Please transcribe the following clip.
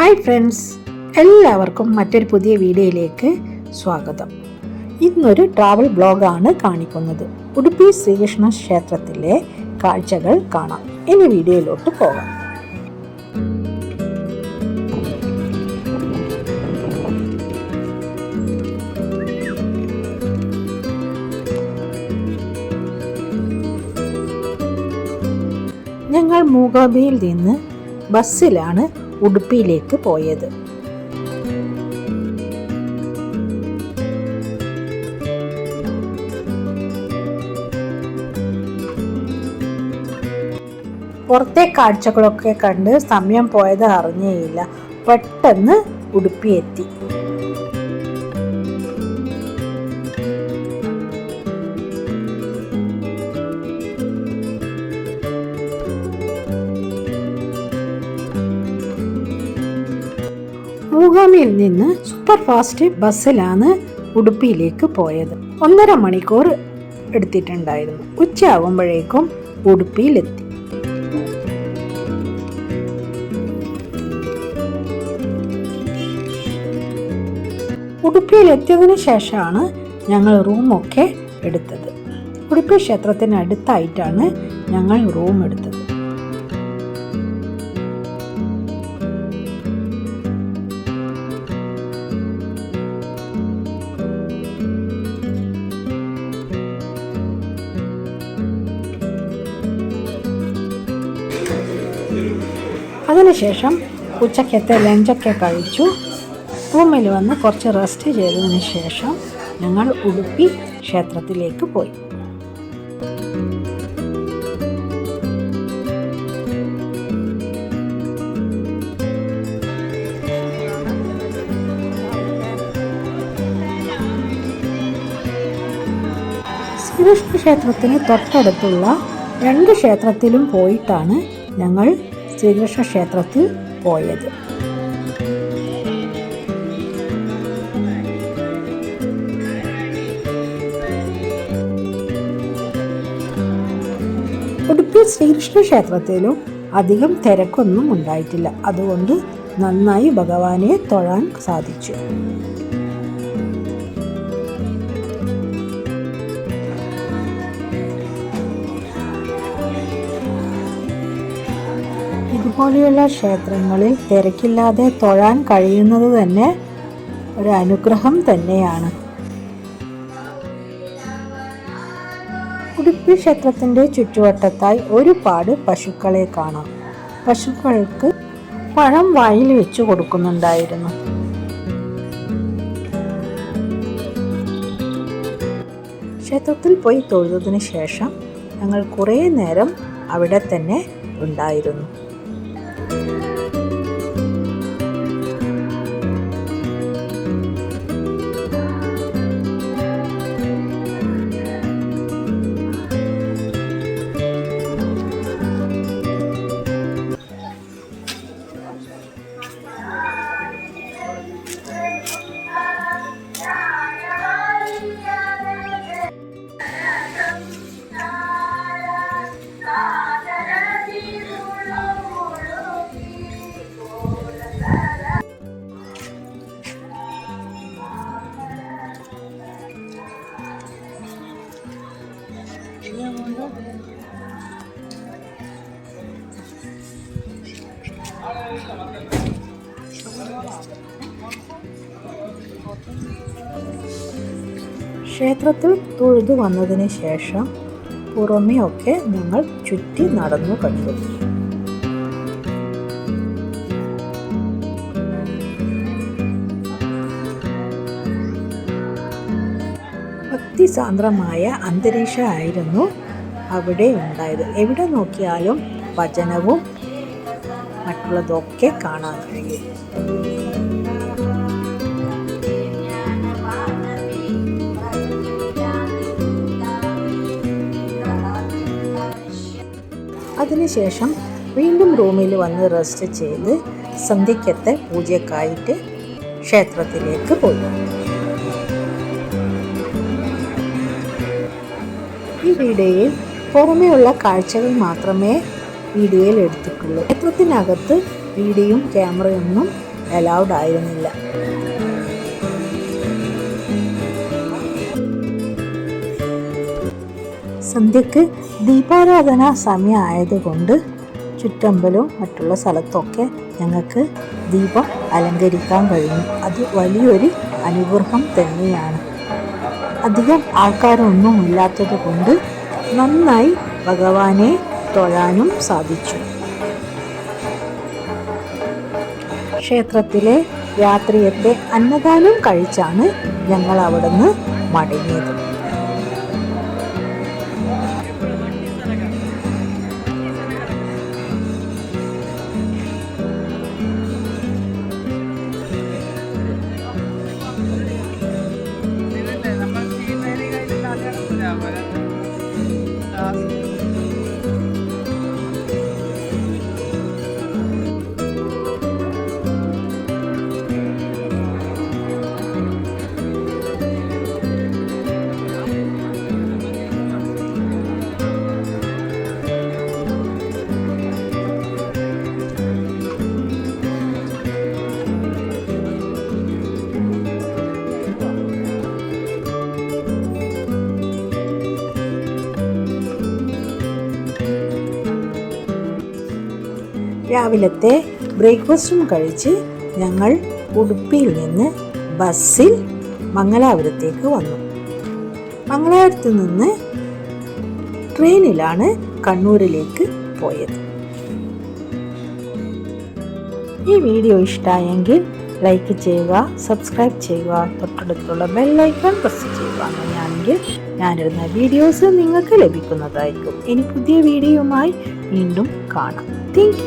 Hi friends എല്ലാവർക്കും മറ്റൊരു പുതിയ വീഡിയോയിലേക്ക് സ്വാഗതം. ഇന്നൊരു ട്രാവൽ ബ്ലോഗാണ് കാണിക്കുന്നത്. ഉടുപ്പി ശ്രീകൃഷ്ണ ക്ഷേത്രത്തിലെ കാഴ്ചകൾ കാണാം. ഇനി വീഡിയോയിലോട്ട് പോകാം. ഞങ്ങൾ മൂകാബിയിൽ നിന്ന് ബസ്സിലാണ് ഉടുപ്പിയിലേക്ക് പോയത്. പുറത്തെ കാഴ്ചകളൊക്കെ കണ്ട് സമയം പോയത് അറിഞ്ഞേയില്ല. പെട്ടെന്ന് ഉടുപ്പി എത്തി നിന്ന് സൂപ്പർ ഫാസ്റ്റ് ബസ്സിലാണ് ഉടുപ്പിയിലേക്ക് പോയത്. ഒന്നര മണിക്കൂർ എടുത്തിട്ടുണ്ടായിരുന്നു. ഉച്ചയാകുമ്പോഴേക്കും ഉടുപ്പിയിലെത്തി ഉടുപ്പിയിലെത്തിയതിനു ശേഷമാണ് ഞങ്ങൾ റൂമൊക്കെ എടുത്തത്. ഉടുപ്പി ക്ഷേത്രത്തിന് അടുത്തായിട്ടാണ് ഞങ്ങൾ റൂം എടുത്തത്. അതിനുശേഷം ഉച്ചക്കത്തെ ലഞ്ചൊക്കെ കഴിച്ചു. റൂമിൽ വന്ന് കുറച്ച് റെസ്റ്റ് ചെയ്തതിന് ശേഷം ഞങ്ങൾ ഉടുപ്പി ക്ഷേത്രത്തിലേക്ക് പോയി. ശ്രീകൃഷ്ണ ക്ഷേത്രത്തിന് തൊട്ടടുത്തുള്ള രണ്ട് ക്ഷേത്രത്തിലും പോയിട്ടാണ് ഞങ്ങൾ ശ്രീകൃഷ്ണ ക്ഷേത്രത്തിൽ പോയത്. ഉടുപ്പിൽ ശ്രീകൃഷ്ണ ക്ഷേത്രത്തിലും അധികം തിരക്കൊന്നും ഉണ്ടായിട്ടില്ല. അതുകൊണ്ട് നന്നായി ഭഗവാനെ തൊഴാൻ സാധിച്ചു. ഇതുപോലെയുള്ള ക്ഷേത്രങ്ങളിൽ തിരക്കില്ലാതെ തൊഴാൻ കഴിയുന്നത് തന്നെ ഒരു അനുഗ്രഹം തന്നെയാണ്. ഉടുപ്പി ക്ഷേത്രത്തിന്റെ ചുറ്റുവട്ടത്തായി ഒരുപാട് പശുക്കളെ കാണാം. പശുക്കൾക്ക് പഴം വായിൽ വെച്ച് കൊടുക്കുന്നുണ്ടായിരുന്നു. ക്ഷേത്രത്തിൽ പോയി തൊഴുതതിന് ശേഷം ഞങ്ങൾ കുറേ നേരം അവിടെ തന്നെ ഉണ്ടായിരുന്നു. ക്ഷേത്രത്തിൽ തൊഴുതു വന്നതിന് ശേഷം പുറമേ ഒക്കെ ഞങ്ങൾ ചുറ്റി നടന്നു കണ്ടു. ഭക്തിസാന്ദ്രമായ അന്തരീക്ഷമായിരുന്നു അവിടെ ഉണ്ടായത്. എവിടെ നോക്കിയാലും വചനവും മറ്റുള്ളതൊക്കെ കാണാൻ കഴിയും. അതിനുശേഷം വീണ്ടും റൂമിൽ വന്ന് റെസ്റ്റ് ചെയ്ത് സന്ധ്യക്കത്തെ പൂജയ്ക്കായിട്ട് ക്ഷേത്രത്തിലേക്ക് പോയി. ഈ വീഡിയോയിൽ പുറമെയുള്ള കാഴ്ചകൾ മാത്രമേ വീഡിയോയിൽ എടുത്തിട്ടുള്ളൂ ക്ഷേത്രത്തിനകത്ത് വീഡിയോയും ക്യാമറയൊന്നും അലൗഡ് ആയിരുന്നില്ല. സന്ധ്യക്ക് ദീപാരാധന സമയമായതുകൊണ്ട് ചുറ്റമ്പലവും മറ്റുള്ള സ്ഥലത്തൊക്കെ ഞങ്ങൾക്ക് ദീപം അലങ്കരിക്കാൻ കഴിഞ്ഞു. അത് വലിയൊരു അനുഗ്രഹം തന്നെയാണ്. അധികം ആൾക്കാരൊന്നും ഇല്ലാത്തത് കൊണ്ട് നന്നായി ഭഗവാനെ തൊഴാനും സാധിച്ചു. ക്ഷേത്രത്തിലെ രാത്രിയത്തെ അന്നദാനം കഴിച്ചാണ് ഞങ്ങൾ അവിടുന്ന് മടങ്ങിയത്. രാവിലത്തെ ബ്രേക്ക്ഫാസ്റ്റും കഴിച്ച് ഞങ്ങൾ ഉടുപ്പിയിൽ നിന്ന് ബസ്സിൽ മംഗലാപുരത്തേക്ക് വന്നു. മംഗലാപുരത്ത് നിന്ന് ട്രെയിനിലാണ് കണ്ണൂരിലേക്ക് പോയത്. ഈ വീഡിയോ ഇഷ്ടമായെങ്കിൽ ലൈക്ക് ചെയ്യുക സബ്സ്ക്രൈബ് ചെയ്യുക തൊട്ടടുത്തുള്ള ബെല്ലൈക്കൺ പ്രസ് ചെയ്യുക അങ്ങനെയാണെങ്കിൽ ഞാനിടുന്ന വീഡിയോസ് നിങ്ങൾക്ക് ലഭിക്കുന്നതായിരിക്കും. ഇനി പുതിയ വീഡിയോയുമായി വീണ്ടും കാണാം. താങ്ക്